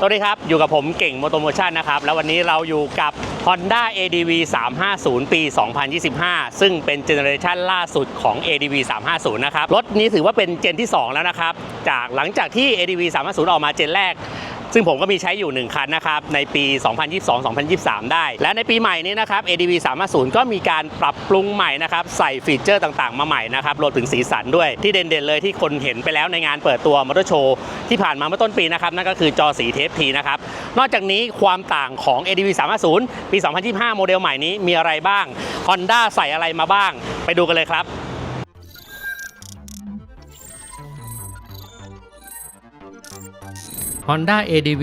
สวัสดีครับ อยู่กับผมเก่งมอเตโมชั่นนะครับ แล้ววันนี้เราอยู่กับ Honda ADV 350 ปี 2025 ซึ่งเป็นเจเนอเรชันล่าสุดของ ADV 350 นะครับ รถนี้ถือว่าเป็นเจนที่ 2 แล้วนะครับ จากหลังจากที่ ADV 350 ออกมาเจนแรก ซึ่งผมก็มีใช้อยู่ 1 คันนะครับ ในปี 2022-2023 ได้ และในปีใหม่นี้นะครับ ADV 350 ก็มีการปรับปรุงใหม่นะครับ ใส่ฟีเจอร์ต่างๆ มาใหม่นะครับรวมถึงสีสันด้วยที่เด่นๆเลยที่คนเห็นไปแล้วในงานเปิดตัวมอเตอร์โชว์ที่ผ่านมาเมื่อต้นปีนะครับ นั่นก็คือจอสีเทปทีนะครับนอกจากนี้ความต่างของ ADV 350 ปี 2025 โมเดลใหม่นี้มีอะไรบ้าง Honda ใส่อะไรมาบ้าง ไปดูกันเลยครับ Honda ADV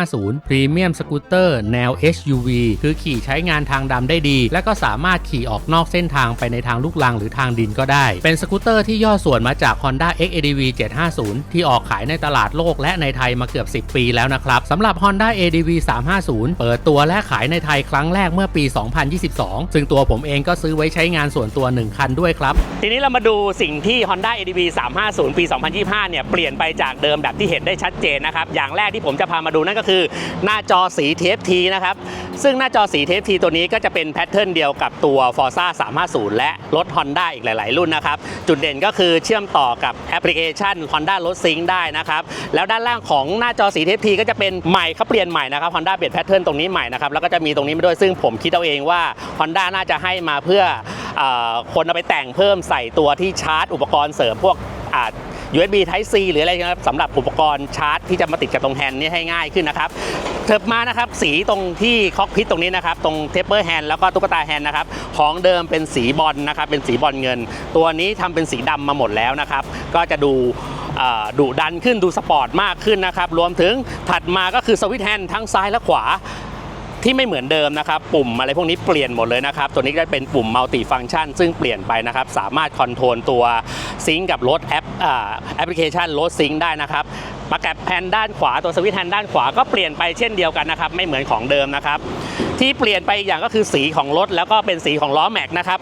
350 Premium Scooter แนว SUV คือขี่ใช้งานทางดำได้ดี และก็สามารถขี่ออกนอกเส้นทางไปในทางลูกลังหรือทางดินก็ได้ เป็นสกูตเตอร์ที่ย่อส่วนมาจาก Honda XADV 750 ที่ออกขายในตลาดโลกและในไทยมาเกือบ 10 ปีแล้วนะครับสำหรับ Honda ADV 350 เปิดตัวและขายในไทยครั้งแรกเมื่อปี 2022 ซึ่งตัวผมเองก็ซื้อไว้ใช้งานส่วนตัว 1 คันด้วยครับ ทีนี้เรามาดูสิ่งที่ Honda ADV 350 ปี 2025 เนี่ยเปลี่ยนไปจากเดิมแบบที่เห็นได้ชัดเจนนะครับอย่างแรกที่ผมจะพามาดูนั่นก็คือ หน้าจอสี TFT นะครับ ซึ่งหน้าจอสี TFT ตัวนี้ก็จะเป็นแพทเทิร์นเดียวกับตัว Forza 350 และรถ Honda อีกหลาย ๆ รุ่นนะครับ จุดเด่นก็คือเชื่อมต่อกับแอปพลิเคชัน Honda Road Sync ได้นะครับ แล้วด้านล่างของหน้าจอสี TFT ก็จะเป็นใหม่เขาเปลี่ยนใหม่นะครับ Honda เปลี่ยนแพทเทิร์นตรงนี้ใหม่นะครับแล้วก็จะมีตรงนี้มาด้วยซึ่งผมคิดเอาเองว่า Honda น่าจะให้มาเพื่ออคนเอาไปแต่งเพิ่มใส่ตัวที่ชาร์จ อุปกรณ์เสริมพวกอ USB Type C หรืออะไรนะครับสำหรับอุปกรณ์ชาร์จที่จะมาติดกับตรงแฮนด์นี่ให้ง่ายขึ้นนะครับเถิบมานะครับสีตรงที่คอกพิทตรงนี้นะครับ ตรงเทปเปอร์แฮนด์แล้วก็ตุ๊กตาแฮนด์นะครับ ของเดิมเป็นสีบอลนะครับ เป็นสีบอลเงิน ตัวนี้ทำเป็นสีดำมาหมดแล้วนะครับ ก็จะดูดุดันขึ้นดูสปอร์ตมากขึ้นนะครับ รวมถึงถัดมาก็คือสวิตช์แฮนด์ทั้งซ้ายและขวา ที่ไม่เหมือนเดิมนะครับ ปุ่มอะไรพวกนี้เปลี่ยนหมดเลยนะครับ ตัวนี้ก็เป็นปุ่มมัลติฟัง c t ชัน ซึ่งเปลี่ยนไปนะครับ สามารถคอนโทรลตัวซิงกับรถแอปแอปพลิเคชันรถซิงได้นะครับประกับแผ่นด้านขวาตัวสวิตช์แฮนด์ด้านขวาก็เปลี่ยนไปเช่นเดียวกันนะครับ ไม่เหมือนของเดิมนะครับ ที่เปลี่ยนไปอีกอย่างก็คือสีของรถแล้วก็เป็นสีของล้อแม็กนะครับ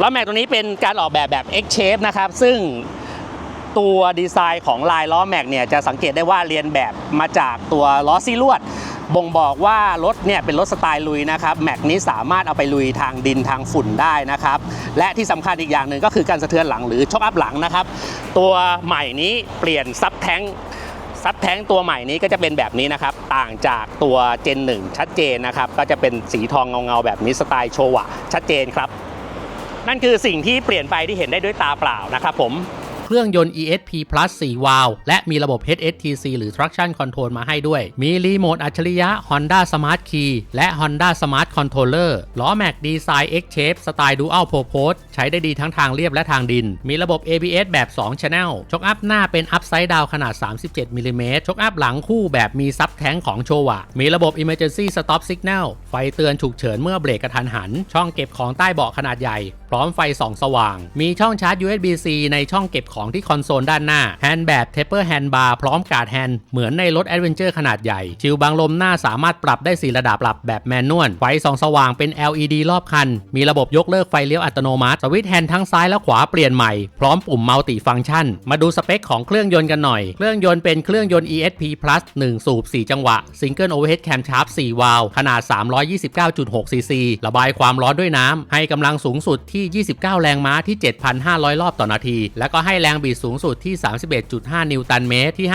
ล้อแม็กตัวนี้เป็นการออกแบบแบบ X shape นะครับ ซึ่งตัวดีไซน์ของลายล้อแม็กเนี่ยจะสังเกตได้ว่าเรียนแบบมาจากตัวล้อซีลวด บ่งบอกว่ารถเนี่ยเป็นรถสไตล์ลุยนะครับแม็กนี้สามารถเอาไปลุยทางดินทางฝุ่นได้นะครับ และที่สำคัญอีกอย่างหนึ่งก็คือการสะเทือนหลังหรือช็อคอัพหลังนะครับ ตัวใหม่นี้เปลี่ยนซับแท้งซับแท้งตัวใหม่นี้ก็จะเป็นแบบนี้นะครับ ต่างจากตัวเจน1ชัดเจนนะครับ ก็จะเป็นสีทองเงาๆแบบนี้สไตล์โชวะชัดเจนครับ นั่นคือสิ่งที่เปลี่ยนไปที่เห็นได้ด้วยตาเปล่านะครับผม เครื่องยนต์ ESP Plus 4 วาล์วและมีระบบ HSTC หรือ Traction Control มาให้ด้วย มีรีโมทอัจฉริยะ Honda Smart Key และ Honda Smart Controller ล้อแม็กดีไซน์ X Shape สไตล์ Dual Purpose ใช้ได้ดีทั้งทางเรียบและทางดิน มีระบบ ABS แบบ 2 Channel ชกอัพหน้าเป็น Upside Down ขนาด 37มิลลิเมตรชกอัพหลังคู่แบบมีซับแท้งของโชวะ มีระบบ Emergency Stop Signal ไฟเตือนฉุกเฉินเมื่อเบรกกระทันหัน ช่องเก็บของใต้เบาะขนาดใหญ่ ร้อมไฟส่องสว่าง มีช่องชาร์จ USB-C ในช่องเก็บของที่คอนโซลด้านหน้า แฮนด์แบบ Taper Handbar พร้อมการ์ดแฮนด์เหมือนในรถ Adventure ขนาดใหญ่ ชิลบังลมหน้าสามารถปรับได้ 4 ระดับปรับแบบแมนนวล ไฟส่องสว่างเป็น LED รอบคัน มีระบบยกเลิกไฟเลี้ยวอัตโนมัติ สวิตช์แฮนด์ทั้งซ้ายและขวาเปลี่ยนใหม่ พร้อมปุ่มมัลติฟัง c t ชัน มาดูสเปคของเครื่องยนต์กันหน่อย เครื่องยนต์เป็นเครื่องยนต์ ESP Plus 1 สูบ 4 จังหวะ Single Overhead Camshaft 4 วาล์วขนาด 329.6ซีซีระบายความร้อนด้วยน้ำให้กำลังสูงสุดที่ที่ 29 แรงม้าที่ 7,500 รอบต่อนาที แล้วก็ให้แรงบิดสูงสุดที่ 31.5 นิวตันเมตรที่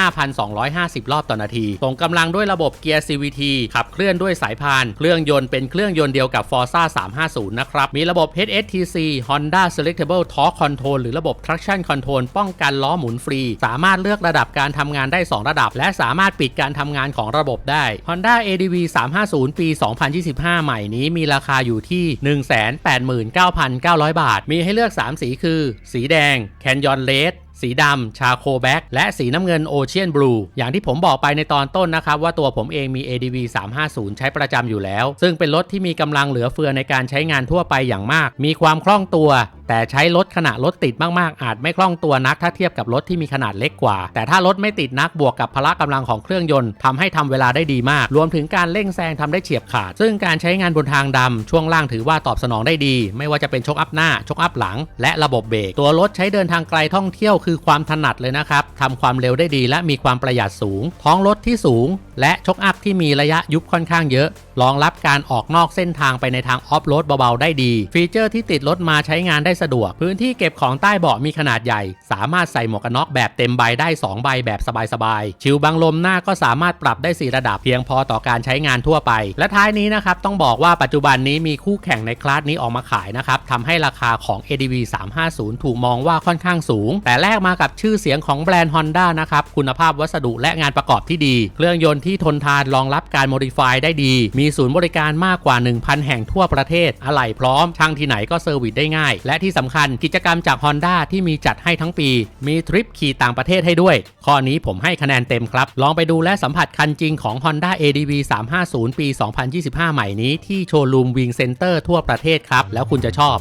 5,250 รอบต่อนาทีส่งกำลังด้วยระบบเกียร์ CVT ขับเคลื่อนด้วยสายพาน เครื่องยนต์เป็นเครื่องยนต์เดียวกับ Forza 350 นะครับ มีระบบ HSTC Honda Selectable Torque Control หรือระบบ Traction Control ป้องกันล้อหมุนฟรี สามารถเลือกระดับการทำงานได้ 2 ระดับ และสามารถปิดการทำงานของระบบได้ Honda ADV 350 ปี 2025 ใหม่นี้มีราคาอยู่ที่ 189,900บาท มีให้เลือก 3 สีคือ สีแดงแคนยอนเลส สีดำชาโคแบ็กและสีน้ำเงินโอเชียนบลูอย่างที่ผมบอกไปในตอนต้นนะครับว่าตัวผมเองมี ADV 350 ใช้ประจำอยู่แล้ว ซึ่งเป็นรถที่มีกำลังเหลือเฟือในการใช้งานทั่วไปอย่างมาก มีความคล่องตัวแต่ใช้รถขณะรถติดมาก ๆ อาจไม่คล่องตัวนักถ้าเทียบกับรถที่มีขนาดเล็กกว่า แต่ถ้ารถไม่ติดนักบวกกับพละกำลังของเครื่องยนต์ทำให้ทำเวลาได้ดีมาก รวมถึงการเร่งแซงทำได้เฉียบขาด ซึ่งการใช้งานบนทางดำช่วงล่างถือว่าตอบสนองได้ดี ไม่ว่าจะเป็นชกอัพหน้า ชกอัพหลัง และระบบเบรกตัวรถใช้เดินทางไกลท่องเที่ยวคือความถนัดเลยนะครับทำความเร็วได้ดีและมีความประหยัดสูง ท้องรถที่สูง และชกอัพที่มีระยะยุบค่อนข้างเยอะ รองรับการออกนอกเส้นทางไปในทางออฟโรดเบาๆ ได้ดี ฟีเจอร์ที่ติดรถมาใช้งานได้สะดวก พื้นที่เก็บของใต้เบาะมีขนาดใหญ่ สามารถใส่หมวกกันน็อกแบบเต็มใบได้ 2 ใบแบบสบายๆ ชิวบังลมหน้าก็สามารถปรับได้ 4 ระดับเพียงพอต่อการใช้งานทั่วไป และท้ายนี้นะครับต้องบอกว่าปัจจุบันนี้มีคู่แข่งในคลาสนี้ออกมาขายนะครับทำให้ราคาของ ADV 350 ถูกมองว่าค่อนข้างสูง แต่แลกมากับชื่อเสียงของแบรนด์ Honda นะครับคุณภาพวัสดุและงานประกอบที่ดี เครื่องยนต์ที่ทนทานรองรับการโมดิฟายได้ดี มีศูนย์บริการมากกว่า 1,000 แห่งทั่วประเทศ อะไหล่พร้อม ช่างที่ไหนก็เซอร์วิสได้ง่าย และที่สำคัญกิจกรรมจาก Honda ที่มีจัดให้ทั้งปี มีทริปขี่ต่างประเทศให้ด้วย ข้อนี้ผมให้คะแนนเต็มครับ ลองไปดูและสัมผัสคันจริงของ Honda ADV 350 ปี 2025 ใหม่นี้ที่โชว์รูมวิงเซ็นเตอร์ทั่วประเทศครับ แล้วคุณจะชอบ